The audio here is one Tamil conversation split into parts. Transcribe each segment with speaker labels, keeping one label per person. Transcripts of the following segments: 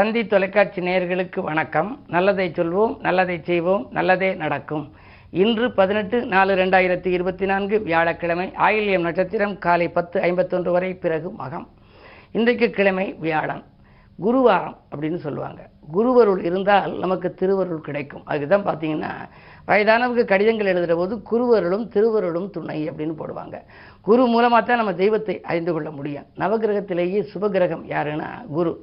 Speaker 1: தந்தி தொலைக்காட்சி நேயர்களுக்கு வணக்கம். நல்லதை சொல்வோம் நல்லதை செய்வோம் நல்லதே நடக்கும். இன்று பதினெட்டு நாலு ரெண்டாயிரத்தி இருபத்தி நான்கு வியாழக்கிழமை ஆயில்யம் நட்சத்திரம் காலை பத்து ஐம்பத்தொன்று வரை பிறகு மகம். இன்றைக்கு கிழமை வியாழன் குருவாரம் அப்படின்னு சொல்லுவாங்க. குருவருள் இருந்தால் நமக்கு திருவருள் கிடைக்கும். அதுதான் பார்த்தீங்கன்னா வயதானவங்க கடிதங்கள் எழுதுகிற போது குருவருளும் திருவருளும் துணை அப்படின்னு போடுவாங்க. குரு மூலமாக தான் நம்ம தெய்வத்தை அறிந்து கொள்ள முடியும். நவகிரகத்திலேயே சுபகிரகம் யாருன்னா குரு.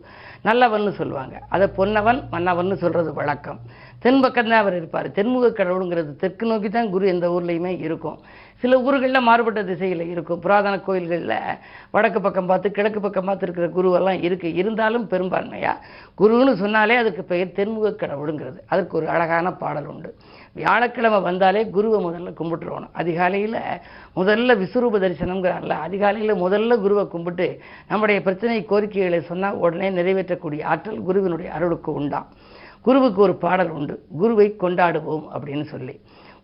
Speaker 1: நல்லவன்னு சொல்லுவாங்க. அதை பொன்னவன் மன்னவன் சொல்கிறது வழக்கம். தென்பக்கம் தான் அவர் இருப்பார். தென்முக கடவுளுங்கிறது தெற்கு நோக்கி தான் குரு எந்த ஊர்லேயுமே இருக்கும். சில ஊர்களில் மாறுபட்ட திசையில் இருக்கும். புராதன கோயில்களில் வடக்கு பக்கம் பார்த்து கிழக்கு பக்கம் பார்த்து இருக்கிற குருவெல்லாம் இருக்குது இருந்தாலும் பெரும்பான்மையாக குருன்னு சொன்னாலே அதுக்கு பெயர் தென்முக கடவுளுங்கிறது அதற்கு ஒரு அழகான பாடல் உண்டு. வியாழக்கிழமை வந்தாலே குருவை முதல்ல கும்பிட்டுருவோம் அதிகாலையில் முதல்ல விஸ்வரூப தரிசனம்ங்கிறான்ல அதிகாலையில் முதல்ல குருவை கும்பிட்டு நம்முடைய பிரச்சனை கோரிக்கைகளை சொன்னால் உடனே நிறைவேற்றக்கூடிய ஆற்றல் குருவினுடைய அருளுக்கு உண்டாம். குருவுக்கு ஒரு பாடல் உண்டு. குருவை கொண்டாடுவோம் அப்படின்னு சொல்லி.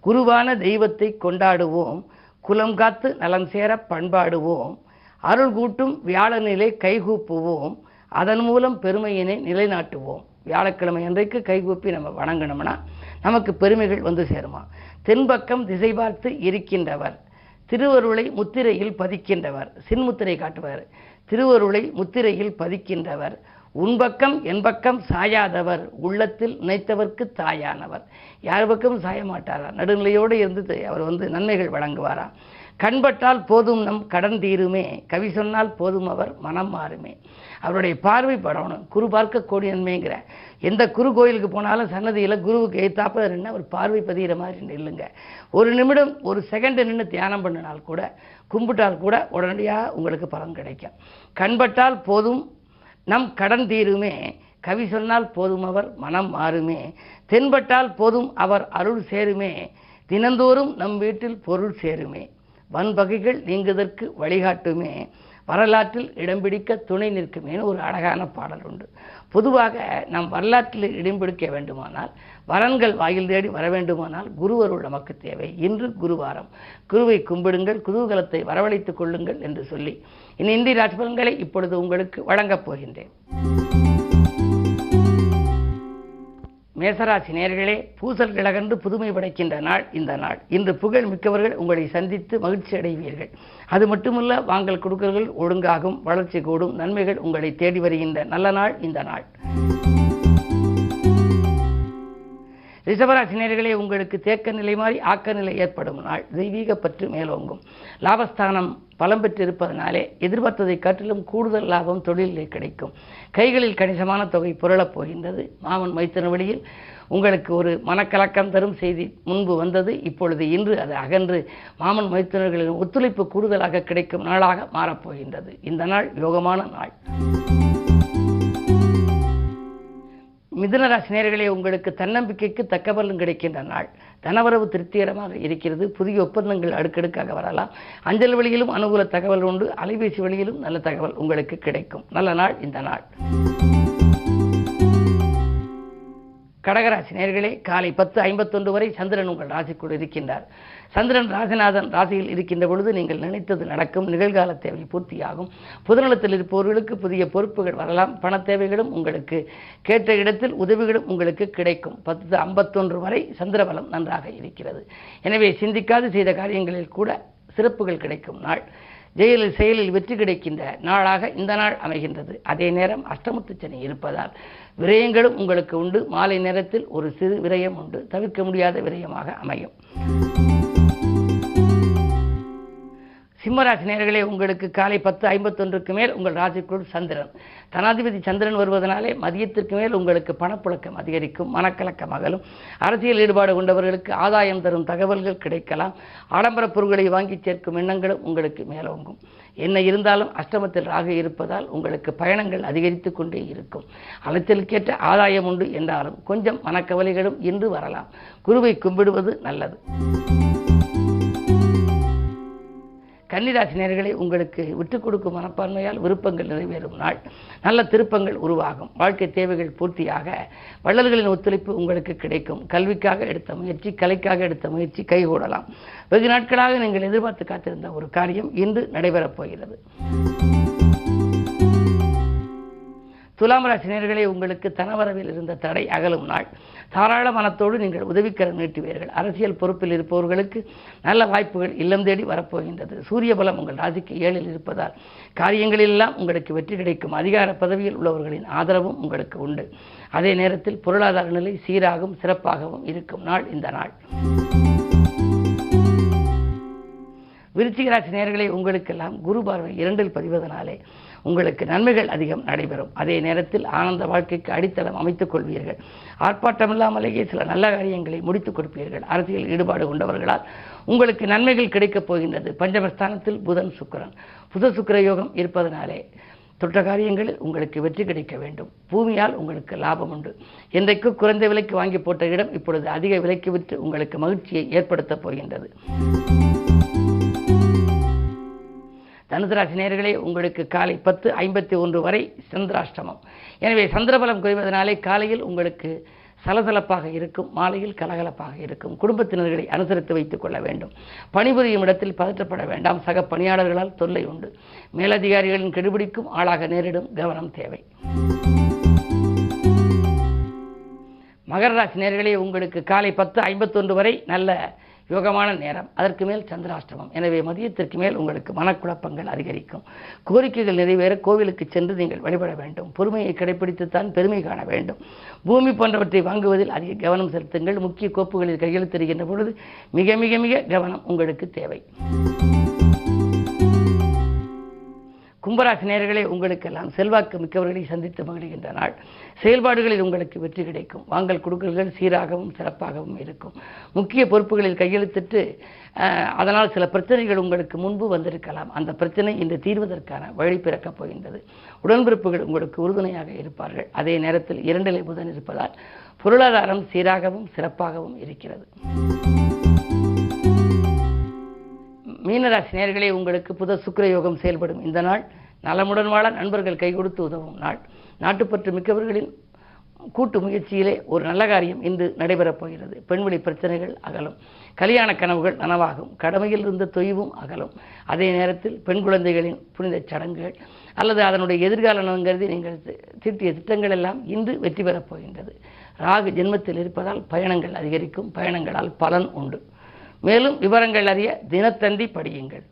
Speaker 1: குருவான தெய்வத்தை கொண்டாடுவோம். குலம் காத்து நலம் சேர பண்பாடுவோம். அருள் கூட்டும் வியாழனிலே கைகூப்புவோம். அதன் மூலம் பெருமையினை நிலைநாட்டுவோம். வியாழக்கிழமை அன்றைக்கு கைகூப்பி நம்ம வணங்கணும்னா நமக்கு பெருமைகள் வந்து சேருமா? தென்பக்கம் திசை பார்த்து இருக்கின்றவர். திருவருளை முத்திரையில் பதிக்கின்றவர். சின்முத்திரை காட்டுவார். திருவருளை முத்திரையில் பதிக்கின்றவர். உன்பக்கம் என் பக்கம் சாயாதவர். உள்ளத்தில் நினைத்தவர்க்கு தாயானவர். யார் பக்கமும் சாய மாட்டாரா நடுநிலையோடு இருந்து அவர் வந்து நன்மைகள் வழங்குவாராம் கண்பட்டால் போதும் நம் கடன் தீருமே. கவி சொன்னால் போதும் அவர் மனம் மாறுமே. அவருடைய பார்வை படணும். குரு பார்க்க கோடி நன்மைங்கிற. எந்த குரு கோயிலுக்கு போனாலும் சன்னதியில் குருவுக்கு எய்த்தாப்ப நின்று அவர் பார்வை பதிகிற மாதிரி நில்லுங்க. ஒரு நிமிடம் ஒரு செகண்டு நின்று தியானம் பண்ணினால் கூட கும்பிட்டால் கூட உடனடியாக உங்களுக்கு பலன் கிடைக்கும். கண்பட்டால் போதும் நம் கடன் தீருமே. கவி சொன்னால் போதும் அவர் மனம் மாறுமே. தென்பட்டால் போதும் அவர் அருள் சேருமே. தினந்தோறும் நம் வீட்டில் பொருள் சேருமே. வன்பகைகள் நீங்குதற்கு வழிகாட்டுமே. வரலாற்றில் இடம் பிடிக்க துணை என ஒரு அழகான பாடல் உண்டு. பொதுவாக நாம் வரலாற்றில் இடம் பிடிக்க வேண்டுமானால் வரன்கள் வாயில் தேடி வர வேண்டுமானால் குருவருள் நமக்கு தேவை. இன்று குருவாரம். குருவை கும்பிடுங்கள் குதூகலத்தை வரவழைத்துக் கொள்ளுங்கள் என்று சொல்லி இனி இந்திய ராஜ்பலன்களை இப்பொழுது உங்களுக்கு வழங்கப் போகின்றேன். மேசராசி நேர்களே பூசல் கிழகன்று புதுமை படைக்கின்ற நாள் இந்த நாள். இன்று புகழ் மிக்கவர்கள் உங்களை சந்தித்து மகிழ்ச்சி அடைவீர்கள். அது மட்டுமல்ல வாங்கல் கொடுக்கல்கள் ஒழுங்காகும் வளர்ச்சி கூடும் நன்மைகள் உங்களை தேடி வருகின்ற நல்ல நாள் இந்த நாள். ரிஷபராசினியர்களே உங்களுக்கு தேக்க நிலை மாறி ஆக்க நிலை ஏற்படும் நாள். தெய்வீக பற்று மேலோங்கும். லாபஸ்தானம் பலம் பெற்றிருப்பதனாலே எதிர்பார்த்ததை காட்டிலும் கூடுதல் லாபம் தொழிலில் கிடைக்கும். கைகளில் கணிசமான தொகை புரளப் போகின்றது. மாமன் மைத்தன வழியில் உங்களுக்கு ஒரு மனக்கலக்கம் தரும் செய்தி முன்பு வந்தது. இப்பொழுது இன்று அது அகன்று மாமன் மைத்துனர்களின் ஒத்துழைப்பு கூடுதலாக கிடைக்கும் நாளாக மாறப்போகின்றது இந்த நாள் யோகமான நாள். மிதுனராசி நேர்களே உங்களுக்கு தன்னம்பிக்கைக்கு தக்க பலன் கிடைக்கின்ற நாள். தனவரவு திருப்திகரமாக இருக்கிறது. புதிய ஒப்பந்தங்கள் அடுக்கடுக்காக வரலாம். அஞ்சல் வழியிலும் அனுகூல தகவல் உண்டு. அலைபேசி வழியிலும் நல்ல தகவல் உங்களுக்கு கிடைக்கும். நல்ல நாள் இந்த நாள். கடகராசி நேர்களே காலை பத்து ஐம்பத்தொன்று வரை சந்திரன் உங்கள் ராசிக்குள் இருக்கின்றார். சந்திரன் ராசிநாதன் ராசியில் இருக்கின்ற பொழுது நீங்கள் நினைத்தது நடக்கும் நிகழ்கால தேவை பூர்த்தியாகும். புதுநலத்தில் இருப்பவர்களுக்கு புதிய பொறுப்புகள் வரலாம். பண தேவைகளும் உங்களுக்கு கேட்ட இடத்தில் உதவிகளும் உங்களுக்கு கிடைக்கும். பத்து ஐம்பத்தொன்று வரை சந்திரபலம் நன்றாக இருக்கிறது. எனவே சிந்திக்காது செய்த காரியங்களில் கூட சிறப்புகள் கிடைக்கும் நாள். ஜெயிலில் செயலில் வெற்றி கிடைக்கின்ற நாளாக இந்த நாள் அமைகின்றது. அதே நேரம் அஷ்டமத்து சனி இருப்பதால் விரயங்களும் உங்களுக்கு உண்டு. மாலை நேரத்தில் ஒரு சிறு விரயம் உண்டு. தவிர்க்க முடியாத விரயமாக அமையும். சிம்மராசி நேர்களே உங்களுக்கு காலை பத்து ஐம்பத்தொன்றுக்கு மேல் உங்கள் ராசிக்குள் சந்திரன். தனாதிபதி சந்திரன் வருவதனாலே மதியத்திற்கு மேல் உங்களுக்கு பணப்புழக்கம் அதிகரிக்கும் மனக்கலக்கம் அகலும். அரசியல் ஈடுபாடு கொண்டவர்களுக்கு ஆதாயம் தரும் தகவல்கள் கிடைக்கலாம். ஆடம்பர பொருட்களை வாங்கி சேர்க்கும் எண்ணங்களும் உங்களுக்கு மேலோங்கும். என்ன இருந்தாலும் அஷ்டமத்தில் ராகு இருப்பதால் உங்களுக்கு பயணங்கள் அதிகரித்து கொண்டே இருக்கும். அலைச்சலுக்கேற்ற ஆதாயம் உண்டு என்றாலும் கொஞ்சம் மனக்கவலைகளும் இன்று வரலாம். குருவை கும்பிடுவது நல்லது. கன்னிராசி உங்களுக்கு விட்டுக் கொடுக்கும் மனப்பான்மையால் விருப்பங்கள் நிறைவேறும் நாள். நல்ல திருப்பங்கள் உருவாகும். வாழ்க்கை தேவைகள் பூர்த்தியாக வள்ளல்களின் ஒத்துழைப்பு உங்களுக்கு கிடைக்கும். கல்விக்காக எடுத்த முயற்சி கலைக்காக எடுத்த முயற்சி கைகூடலாம். வெகு நாட்களாக நீங்கள் எதிர்பார்த்து காத்திருந்த ஒரு காரியம் இன்று நடைபெறப் போகிறது. துலாம் ராசி உங்களுக்கு தனவரவில் இருந்த தடை அகலும் நாள். தாராள மனத்தோடு நீங்கள் உதவிக்கரம் நீட்டுவீர்கள். அரசியல் பொறுப்பில் இருப்பவர்களுக்கு நல்ல வாய்ப்புகள் இல்லம் தேடி வரப்போகின்றது. சூரிய பலம் உங்கள் ராசிக்கு ஏழில் இருப்பதால் காரியங்களெல்லாம் உங்களுக்கு வெற்றி கிடைக்கும். அதிகார பதவியில் உள்ளவர்களின் ஆதரவும் உங்களுக்கு உண்டு. அதே நேரத்தில் பொருளாதார நிலை சீராகவும் சிறப்பாகவும் இருக்கும் நாள் இந்த நாள். விருச்சிகராசி நேர்களை உங்களுக்கெல்லாம் குரு பார்வை இரண்டில் பதிவதனாலே உங்களுக்கு நன்மைகள் அதிகம் நடைபெறும். அதே நேரத்தில் ஆனந்த வாழ்க்கைக்கு அடித்தளம் அமைத்துக் கொள்வீர்கள். ஆர்ப்பாட்டமில்லாமலேயே சில நல்ல காரியங்களை முடித்துக் கொடுப்பீர்கள். அரசியல் ஈடுபாடு கொண்டவர்களால் உங்களுக்கு நன்மைகள் கிடைக்கப் போகின்றது. பஞ்சமஸ்தானத்தில் புதன் சுக்கிரன். புத சுக்கர யோகம் இருப்பதனாலே தொற்ற காரியங்களில் உங்களுக்கு வெற்றி கிடைக்க வேண்டும். பூமியால் உங்களுக்கு லாபம் உண்டு. என்றைக்கு குறைந்த விலைக்கு வாங்கி போட்ட இடம் இப்பொழுது அதிக விலைக்கு விற்று உங்களுக்கு மகிழ்ச்சியை ஏற்படுத்தப் போகின்றது. தனுசு ராசி உங்களுக்கு காலை பத்து ஐம்பத்தி ஒன்று வரை சந்திராஷ்டமம். எனவே சந்திரபலம் குறைவதனாலே காலையில் உங்களுக்கு சலசலப்பாக இருக்கும் மாலையில் கலகலப்பாக இருக்கும். குடும்பத்தினர்களை அனுசரித்து வைத்துக் கொள்ள வேண்டும். பணிபுரியும் இடத்தில் பதற்றப்பட வேண்டாம். சக பணியாளர்களால் தொல்லை உண்டு. மேலதிகாரிகளின் கெடுபிடிக்கும் ஆளாக நேரிடும் கவனம் தேவை. மகர ராசி நேர்களே உங்களுக்கு காலை பத்து ஐம்பத்தொன்று வரை நல்ல யோகமான நேரம். அதற்கு மேல் சந்திராஷ்டமம். எனவே மதியத்திற்கு மேல் உங்களுக்கு மனக்குழப்பங்கள் அதிகரிக்கும். கோரிக்கைகள் நிறைவேற கோவிலுக்கு சென்று நீங்கள் வழிபட வேண்டும். பொறுமையை கடைபிடித்துத்தான் பெருமை காண வேண்டும். பூமி போன்றவற்றை வாங்குவதில் அதிக கவனம் செலுத்துங்கள். முக்கிய கோப்புகளில் கையெழுத்திடுகின்ற பொழுது மிக மிக மிக கவனம் உங்களுக்கு தேவை. கும்பராசி நேர்களே உங்களுக்கெல்லாம் செல்வாக்கு மிக்கவர்களை சந்தித்து மகிழ்கின்ற நாள். செயல்பாடுகளில் உங்களுக்கு வெற்றி கிடைக்கும். வாங்கல் கொடுக்கல்கள் சீராகவும் சிறப்பாகவும் இருக்கும். முக்கிய பொறுப்புகளில் கையெழுத்திட்டு அதனால் சில பிரச்சனைகள் உங்களுக்கு முன்பு வந்திருக்கலாம். அந்த பிரச்சனை இன்று தீர்வதற்கான வழி பிறக்கப் போகின்றது. உடன்பிறப்புகள் உங்களுக்கு உறுதுணையாக இருப்பார்கள். அதே நேரத்தில் இரண்டிலை புதன் இருப்பதால் பொருளாதாரம் சீராகவும் சிறப்பாகவும் இருக்கிறது. மீனராசி நேர்களே உங்களுக்கு புத சுக்கிர யோகம் செயல்படும் இந்த நாள். நலமுடன் வாழ நண்பர்கள் கை கொடுத்து உதவும் நாள். நாட்டுப்பற்று மிக்கவர்களின் கூட்டு முயற்சியிலே ஒரு நல்ல காரியம் இன்று நடைபெறப் போகிறது. பெண்வெளி பிரச்சனைகள் அகலும். கல்யாண கனவுகள் நனவாகும். கடமையில் இருந்த தொய்வும் அகலும். அதே நேரத்தில் பெண் குழந்தைகளின் புனித சடங்குகள் அல்லது அதனுடைய எதிர்கால நலங்கருதி நீங்கள் திட்டிய தீட்டிய திட்டங்கள் எல்லாம் இன்று வெற்றி பெறப் போகின்றது. ராகு ஜென்மத்தில் இருப்பதால் பயணங்கள் அதிகரிக்கும். பயணங்களால் பலன் உண்டு. மேலும் விவரங்கள் அறிய தினத்தந்தி படியுங்கள்.